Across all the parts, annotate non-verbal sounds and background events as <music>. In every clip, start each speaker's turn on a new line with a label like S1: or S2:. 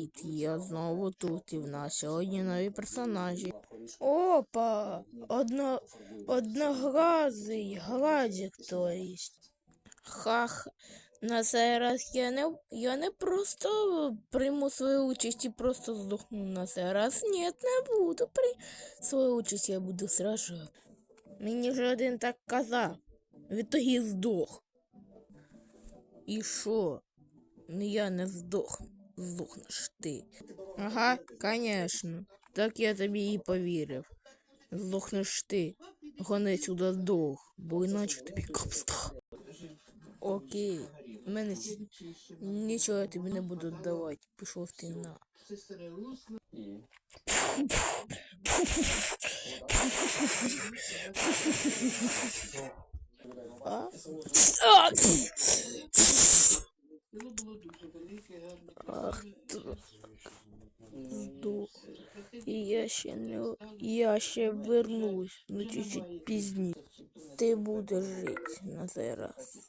S1: Привіт! Я знову тут і в нас сьогодні нові персонажі. Опа! Одно... Одноглазий гладик, то есть. Хах. На цей раз я не, я не просто прийму свою участь і просто здохну на цей раз. Ні, не буду при свою участь, я буду сражати. Мені вже один так казав. Відтоді здох. І що? Я не здохну. Здохнеш ти. Ага, конечно. Так я тобі і повірив. Здохнеш ти. Гони сюди здох, бо іначе тобі капста. Окей. Мене нічого я тобі не буду давати. Пішов ти на. А? А! Ах ти. Здох. І я ще не я ще вернусь, ну чуть-чуть пізніше. Ти будеш жити на цей раз.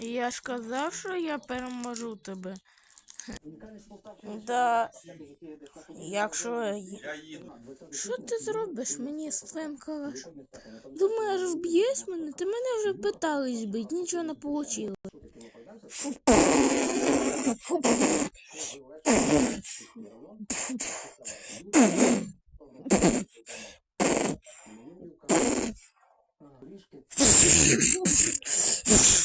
S1: Я ж казав, що я переможу тебе. Да. Якщо. Що ти зробиш мені з твоїм калашом? Думаєш, вб'єш мене? Ти мене вже питались бить, нічого не вийшло. <laughs>